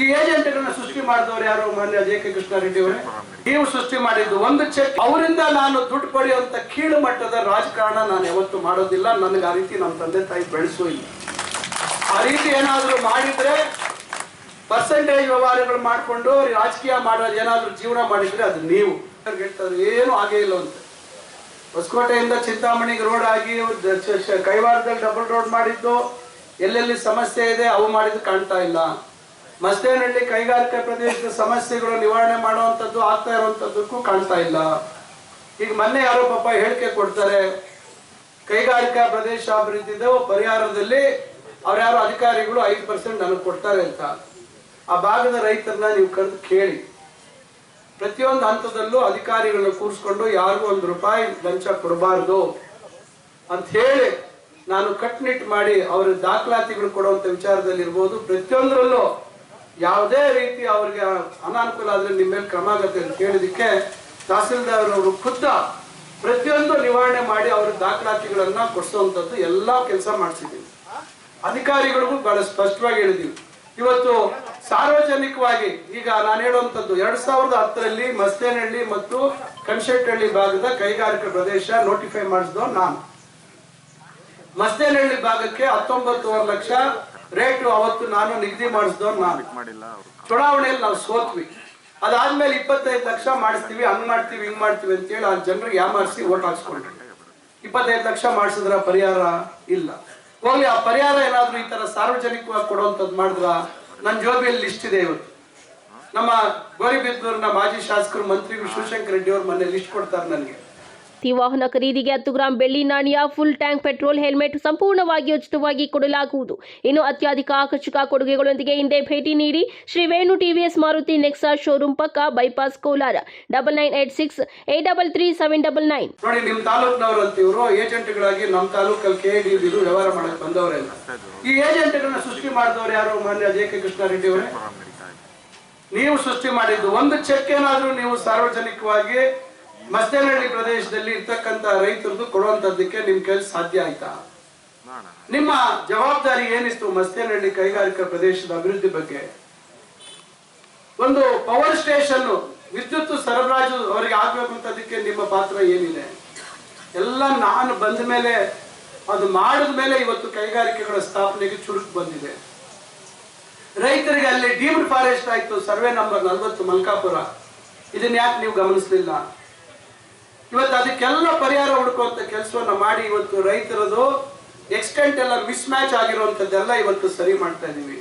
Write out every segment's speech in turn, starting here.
ಈ ಏಜೆಂಟ್ಗಳನ್ನ ಸೃಷ್ಟಿ ಮಾಡಿದವರು ಯಾರು ಮಾನ್ಯ ಜೆ ಕೆ ಕೃಷ್ಣಾರೆಡ್ಡಿ ಅವರೇ? ನೀವು ಸೃಷ್ಟಿ ಮಾಡಿದ್ದು ಒಂದು ಚೆಕ್. ಅವರಿಂದ ನಾನು ದುಡ್ಡು ಪಡೆಯುವಂತ ಕೀಳು ಮಟ್ಟದ ರಾಜಕಾರಣ ನಾನು ಯಾವತ್ತು ಮಾಡೋದಿಲ್ಲ. ನನಗೆ ಆ ರೀತಿ ನಮ್ಮ ತಂದೆ ತಾಯಿ ಬೆಳೆಸೋ ಇಲ್ಲ. ಆ ರೀತಿ ಏನಾದರೂ ಮಾಡಿದ್ರೆ ಪರ್ಸೆಂಟೇಜ್ ವ್ಯವಹಾರಗಳು ಮಾಡಿಕೊಂಡು ರಾಜಕೀಯ ಮಾಡೋದು ಏನಾದರೂ ಜೀವನ ಮಾಡಿದ್ರೆ ಅದು ನೀವು. ಹೇಳ್ತಾರೆ, ಏನು ಆಗೇ ಇಲ್ಲ ಅಂತ. ಹೊಸಕೋಟೆಯಿಂದ ಚಿಂತಾಮಣಿಗೆ ರೋಡ್ ಆಗಿ ಕೈವಾರದಲ್ಲಿ ಡಬಲ್ ರೋಡ್ ಮಾಡಿದ್ದು. ಎಲ್ಲೆಲ್ಲಿ ಸಮಸ್ಯೆ ಇದೆ, ಅವು ಮಾಡಿದ್ದು ಕಾಣ್ತಾ ಇಲ್ಲ. ಮಸ್ತೇನಹಳ್ಳಿ ಕೈಗಾರಿಕಾ ಪ್ರದೇಶದ ಸಮಸ್ಯೆಗಳು ನಿವಾರಣೆ ಮಾಡುವಂಥದ್ದು ಆಗ್ತಾ ಇರುವಂಥದ್ದಕ್ಕೂ ಕಾಣ್ತಾ ಇಲ್ಲ. ಈಗ ಮೊನ್ನೆ ಯಾರೋ ಪಾಪ ಹೇಳಿಕೆ ಕೊಡ್ತಾರೆ, ಕೈಗಾರಿಕಾ ಪ್ರದೇಶ ಅಭಿವೃದ್ಧಿದ ಪರಿಹಾರದಲ್ಲಿ ಅವ್ರ್ಯಾರೋ ಅಧಿಕಾರಿಗಳು ಐದು ಪರ್ಸೆಂಟ್ ನನಗೆ ಕೊಡ್ತಾರೆ ಅಂತ. ಆ ಭಾಗದ ರೈತರನ್ನ ನೀವು ಕರೆದು ಕೇಳಿ. ಪ್ರತಿಯೊಂದು ಹಂತದಲ್ಲೂ ಅಧಿಕಾರಿಗಳನ್ನ ಕೂರಿಸ್ಕೊಂಡು ಯಾರಿಗೂ ಒಂದು ರೂಪಾಯಿ ಲಂಚ ಕೊಡಬಾರ್ದು ಅಂತ ಹೇಳಿ ನಾನು ಕಟ್ನಿಟ್ ಮಾಡಿ ಅವರ ದಾಖಲಾತಿಗಳು ಕೊಡುವಂತ ವಿಚಾರದಲ್ಲಿ ಇರ್ಬೋದು ಪ್ರತಿಯೊಂದರಲ್ಲೂ ಯಾವುದೇ ರೀತಿ ಅವರಿಗೆ ಅನಾನುಕೂಲ ಆದ್ರೆ ನಿಮ್ಮ ಮೇಲೆ ಕ್ರಮ ಆಗತ್ತೆ ಅಂತ ಹೇಳಿದಕ್ಕೆ ತಹಸೀಲ್ದಾರ್ ಅವರು ಖುದ್ದ ಪ್ರತಿಯೊಂದು ನಿವಾರಣೆ ಮಾಡಿ ಅವ್ರ ದಾಖಲಾತಿಗಳನ್ನ ಕೊಡಿಸುವಂಥದ್ದು ಎಲ್ಲಾ ಕೆಲಸ ಮಾಡಿಸಿದ್ದೀವಿ. ಅಧಿಕಾರಿಗಳಿಗೂ ಬಹಳ ಸ್ಪಷ್ಟವಾಗಿ ಹೇಳಿದೀವಿ ಇವತ್ತು ಸಾರ್ವಜನಿಕವಾಗಿ ಈಗ ನಾನು ಹೇಳುವಂಥದ್ದು ಎರಡ್ ಸಾವಿರದ ಹತ್ತರಲ್ಲಿ ಮಸ್ತೇನಹಳ್ಳಿ ಮತ್ತು ಕನ್ಶೆಟ್ಟಹಳ್ಳಿ ಭಾಗದ ಕೈಗಾರಿಕಾ ಪ್ರದೇಶ ನೋಟಿಫೈ ಮಾಡಿಸಿದೋ ನಾನು. ಮಸ್ತೇನಹಳ್ಳಿ ಭಾಗಕ್ಕೆ ಹತ್ತೊಂಬತ್ತುವರೆ ಲಕ್ಷ ರೇಟು ಅವತ್ತು ನಾನು ನಿಗದಿ ಮಾಡಿಸಿದೋ ನಾನು. ಚುನಾವಣೆಯಲ್ಲಿ ನಾವು ಸೋತ್ವಿ. ಅದಾದ್ಮೇಲೆ ಇಪ್ಪತ್ತೈದು ಲಕ್ಷ ಮಾಡಿಸ್ತೀವಿ ಹಂಗ್ ಮಾಡ್ತೀವಿ ಹಿಂಗ್ ಮಾಡ್ತೀವಿ ಅಂತೇಳಿ ಆ ಜನರಿಗೆ ಯಾಮಾರಿಸಿ ಓಟ್ ಹಾಕ್ಸ್ಕೊಂಡ್ರಿ. ಇಪ್ಪತ್ತೈದು ಲಕ್ಷ ಮಾಡಿಸಿದ್ರ ಪರಿಹಾರ ಇಲ್ಲ. ಹೋಗ್ಲಿ ಆ ಪರಿಹಾರ ಏನಾದ್ರೂ ಈ ತರ ಸಾರ್ವಜನಿಕವಾಗಿ ಕೊಡುವಂತದ್ ಮಾಡಿದ್ರ ನನ್ನ ಜೋಬಿಯಲ್ಲಿ ಲಿಸ್ಟ್ ಇದೆ ಇವತ್ತು. ನಮ್ಮ ಗೋರಿಬಿದ್ದೂರಿನ ಮಾಜಿ ಶಾಸಕರು ಮಂತ್ರಿ ಶಿವಶಂಕರ್ ರೆಡ್ಡಿ ಅವ್ರ ಮೊನ್ನೆ ಲಿಸ್ಟ್ ಕೊಡ್ತಾರೆ ನನಗೆ. ಪ್ರತಿ ವಾಹನ ಖರೀದಿಗೆ ಹತ್ತು ಗ್ರಾಂ ಬೆಳ್ಳಿ ನಾಣ್ಯ ಫುಲ್ ಟ್ಯಾಂಕ್ ಪೆಟ್ರೋಲ್ ಹೆಲ್ಮೆಟ್ ಸಂಪೂರ್ಣವಾಗಿ ಉಚಿತವಾಗಿ ಕೊಡಲಾಗುವುದು. ಇನ್ನು ಅತ್ಯಧಿಕ ಆಕರ್ಷಕ ಕೊಡುಗೆಗಳೊಂದಿಗೆ ಹಿಂದೆ ಭೇಟಿ ನೀಡಿ ಶ್ರೀ ವೇಣು ಟಿವಿಎಸ್ ಮಾರುತಿ ನೆಕ್ಸಾ ಶೋರೂಮ್ ಪಕ್ಕ bypass Kolar. Double nine eight six eight double three seven double nine ನೋಡಿ ನಿಮ್ಮ ತಾಲೂಕಿನವರು ಅಂತ ಇವರು ಏಜೆಂಟ್ಗಳಾಗಿ ನಮ್ಮ ತಾಲೂಕಲ್ಲಿ ಕೆ ಡಿ ವ್ಯವಹಾರ ಮಾಡಕ್ಕೆ ಬಂದವರೆಲ್ಲ ಈ ಏಜೆಂಟ್ಗಳನ್ನ ಸೃಷ್ಟಿ ಮಾಡಿದವರು ಯಾರು ಮಾನ್ಯ ಜೆ ಕೆ ಕೃಷ್ಣಾರೆಡ್ಡಿ ಅವರೇ? ನೀವು ಸೃಷ್ಟಿ ಮಾಡಿದ್ದು ಒಂದು ಚೆಕ್ ಏನಾದರೂ ನೀವು ಸಾರ್ವಜನಿಕವಾಗಿ ಮಸ್ತೇನಹಳ್ಳಿ ಪ್ರದೇಶದಲ್ಲಿ ಇರ್ತಕ್ಕಂತ ರೈತರದ್ದು ಕೊಡುವಂತದ್ದಕ್ಕೆ ನಿಮ್ ಕೈಲಿ ಸಾಧ್ಯ ಆಯ್ತಾ? ನಿಮ್ಮ ಜವಾಬ್ದಾರಿ ಏನಿತ್ತು ಮಸ್ತೇನಹಳ್ಳಿ ಕೈಗಾರಿಕಾ ಪ್ರದೇಶದ ಅಭಿವೃದ್ಧಿ ಬಗ್ಗೆ? ಒಂದು ಪವರ್ ಸ್ಟೇಷನ್ ವಿದ್ಯುತ್ ಸರಬರಾಜು ಅವರಿಗೆ ಆಗ್ಬೇಕು ಅಂತದಕ್ಕೆ ನಿಮ್ಮ ಪಾತ್ರ ಏನಿದೆ? ಎಲ್ಲ ನಾನು ಬಂದ ಮೇಲೆ ಅದು ಮಾಡಿದ ಮೇಲೆ ಇವತ್ತು ಕೈಗಾರಿಕೆಗಳ ಸ್ಥಾಪನೆಗೆ ಚುರುಕು ಬಂದಿದೆ. ರೈತರಿಗೆ ಅಲ್ಲಿ ಡೀಮ್ಡ್ ಫಾರೆಸ್ಟ್ ಆಯ್ತು ಸರ್ವೆ ನಂಬರ್ ನಲ್ವತ್ತು ಮಲ್ಕಾಪುರ. ಇದನ್ನ ಯಾಕೆ ನೀವು ಗಮನಿಸಲಿಲ್ಲ? ಇವತ್ತು ಅದಕ್ಕೆಲ್ಲ ಪರಿಹಾರ ಹುಡುಕುವಂತ ಕೆಲಸವನ್ನ ಮಾಡಿ ಇವತ್ತು ರೈತರದು ಎಕ್ಸ್ಟೆಂಟ್ ಎಲ್ಲ ಮಿಸ್ ಮ್ಯಾಚ್ ಆಗಿರುವಂತದ್ದೆಲ್ಲ ಇವತ್ತು ಸರಿ ಮಾಡ್ತಾ ಇದೀವಿ.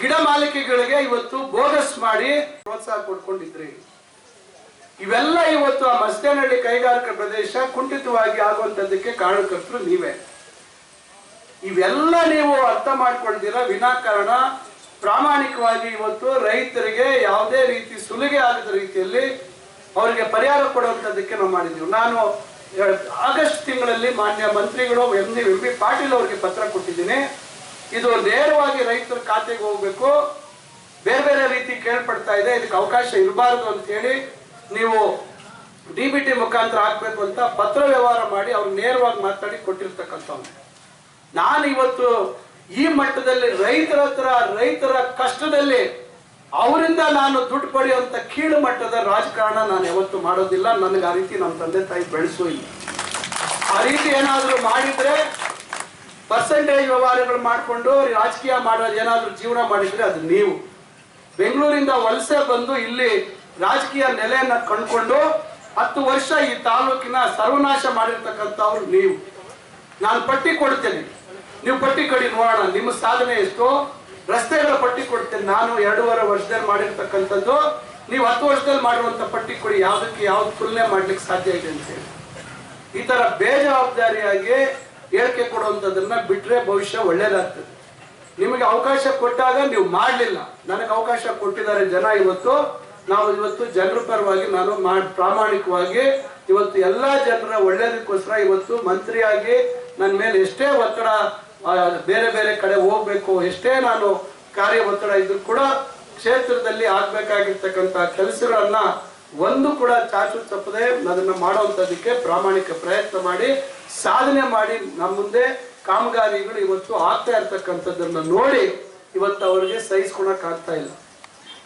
ಗಿಡ ಮಾಲಿಕೆಗಳಿಗೆ ಇವತ್ತು ಬೋಗಸ್ ಮಾಡಿ ಪ್ರೋತ್ಸಾಹ ಕೊಡ್ಕೊಂಡಿದ್ರಿ. ಇವೆಲ್ಲ ಇವತ್ತು ಆ ಮಸ್ತೇನಹಳ್ಳಿ ಕೈಗಾರಿಕಾ ಪ್ರದೇಶ ಕುಂಠಿತವಾಗಿ ಆಗುವಂತದ್ದಕ್ಕೆ ಕಾರಣಕರ್ತರು ನೀವೇ. ಇವೆಲ್ಲ ನೀವು ಅರ್ಥ ಮಾಡ್ಕೊಳ್ದಿರ ವಿನಾಕಾರಣ ಪ್ರಾಮಾಣಿಕವಾಗಿ ಇವತ್ತು ರೈತರಿಗೆ ಯಾವುದೇ ರೀತಿ ಸುಲಿಗೆ ಆಗದ ರೀತಿಯಲ್ಲಿ ಅವರಿಗೆ ಪರಿಹಾರ ಕೊಡುವಂಥದ್ದಕ್ಕೆ ನಾವು ಮಾಡಿದ್ದೀವಿ. ನಾನು ಆಗಸ್ಟ್ ತಿಂಗಳಲ್ಲಿ ಮಾನ್ಯ ಮಂತ್ರಿಗಳು, M D, M B Patil ಅವರಿಗೆ ಪತ್ರ ಕೊಟ್ಟಿದ್ದೀನಿ. ಇದು ನೇರವಾಗಿ ರೈತರ ಖಾತೆಗೆ ಹೋಗಬೇಕು. ಬೇರೆ ಬೇರೆ ರೀತಿ ಕೇಳ್ಪಡ್ತಾ ಇದೆ. ಇದಕ್ಕೆ ಅವಕಾಶ ಇರಬಾರದು ಅಂತ ಹೇಳಿ ನೀವು ಡಿ ಬಿ ಟಿ ಮುಖಾಂತರ ಹಾಕ್ಬೇಕು ಅಂತ ಪತ್ರ ವ್ಯವಹಾರ ಮಾಡಿ ಅವ್ರು ನೇರವಾಗಿ ಮಾತಾಡಿ ಕೊಟ್ಟಿರ್ತಕ್ಕಂಥವ್ರು. ನಾನು ಇವತ್ತು ಈ ಮಟ್ಟದಲ್ಲಿ ರೈತರ ಹತ್ರ, ರೈತರ ಕಷ್ಟದಲ್ಲಿ ಅವರಿಂದ ನಾನು ದುಡ್ಡು ಪಡೆಯುವಂಥ ಕೀಳು ಮಟ್ಟದ ರಾಜಕಾರಣ ನಾನು ಯಾವತ್ತು ಮಾಡೋದಿಲ್ಲ. ನನಗೆ ಆ ರೀತಿ ನಮ್ಮ ತಂದೆ ತಾಯಿ ಬೆಳೆಸೋ ಇಲ್ಲ. ಆ ರೀತಿ ಏನಾದರೂ ಮಾಡಿದ್ರೆ ಪರ್ಸೆಂಟೇಜ್ ವ್ಯವಹಾರಗಳು ಮಾಡಿಕೊಂಡು ರಾಜಕೀಯ ಮಾಡೋದು ಏನಾದರೂ ಜೀವನ ಮಾಡಿದ್ರೆ ಅದು ನೀವು. ಬೆಂಗಳೂರಿಂದ ವಲಸೆ ಬಂದು ಇಲ್ಲಿ ರಾಜಕೀಯ ನೆಲೆಯನ್ನು ಕಂಡುಕೊಂಡು ಹತ್ತು ವರ್ಷ ಈ ತಾಲೂಕಿನ ಸರ್ವನಾಶ ಮಾಡಿರ್ತಕ್ಕಂಥವ್ರು ನೀವು. ನಾನು ಪಟ್ಟಿ ಕೊಡ್ತೇನೆ. ನೀವು ಪಟ್ಟಿ ಕಡಿ ನೋಡೋಣ. ನಿಮ್ಮ ಸಾಧನೆ ಎಷ್ಟು? ರಸ್ತೆಗಳ ಕೊಡ್ತೇನೆ. ನಾನು ಎರಡೂವರೆ ವರ್ಷದಲ್ಲಿ ಮಾಡಿರ್ತಕ್ಕಂಥದ್ದು. ನೀವು ಹತ್ತು ವರ್ಷದಲ್ಲಿ ಮಾಡುವಂತ ಪಟ್ಟಿ ಕೊಡಿ. ಯಾವ್ದಕ್ಕೆ ಯಾವ್ದು ತುಲನೆ ಮಾಡ್ಲಿಕ್ಕೆ ಸಾಧ್ಯ ಇದೆ ಅಂತ ಹೇಳಿ. ಈ ತರ ಬೇಜವಾಬ್ದಾರಿಯಾಗಿ ಹೇಳಿಕೆ ಕೊಡುವಂಥದ್ದನ್ನ ಬಿಟ್ರೆ ಭವಿಷ್ಯ ಒಳ್ಳೇದಾಗ್ತದೆ. ನಿಮಗೆ ಅವಕಾಶ ಕೊಟ್ಟಾಗ ನೀವು ಮಾಡಲಿಲ್ಲ. ನನಗೆ ಅವಕಾಶ ಕೊಟ್ಟಿದ್ದಾರೆ ಜನ ಇವತ್ತು. ನಾವು ಇವತ್ತು ಜನರ ಪರವಾಗಿ ನಾನು ಪ್ರಾಮಾಣಿಕವಾಗಿ ಇವತ್ತು ಎಲ್ಲಾ ಜನರ ಒಳ್ಳೇದಕ್ಕೋಸ್ಕರ ಇವತ್ತು ಮಂತ್ರಿಯಾಗಿ ನನ್ನ ಮೇಲೆ ಎಷ್ಟೇ ಒತ್ತಡ ಬೇರೆ ಬೇರೆ ಕಡೆ ಹೋಗ್ಬೇಕು, ಎಷ್ಟೇ ನಾನು ಕಾರ್ಯ ಒತ್ತಡ ಇದ್ರು ಕೂಡ ಕ್ಷೇತ್ರದಲ್ಲಿ ಆಗ್ಬೇಕಾಗಿರ್ತಕ್ಕಂಥ ಕೆಲಸಗಳನ್ನ ಒಂದು ಕೂಡ ಚಾಚು ತಪ್ಪದೆ ಅದನ್ನ ಮಾಡುವಂತದಕ್ಕೆ ಪ್ರಾಮಾಣಿಕ ಪ್ರಯತ್ನ ಮಾಡಿ, ಸಾಧನೆ ಮಾಡಿ ನಮ್ಮ ಮುಂದೆ ಕಾಮಗಾರಿಗಳು ಇವತ್ತು ಆಗ್ತಾ ಇರ್ತಕ್ಕಂಥದ್ದನ್ನ ನೋಡಿ ಇವತ್ತು ಅವರಿಗೆ ಸಹಿಸ್ಕೊಳಕ್ ಆಗ್ತಾ ಇಲ್ಲ.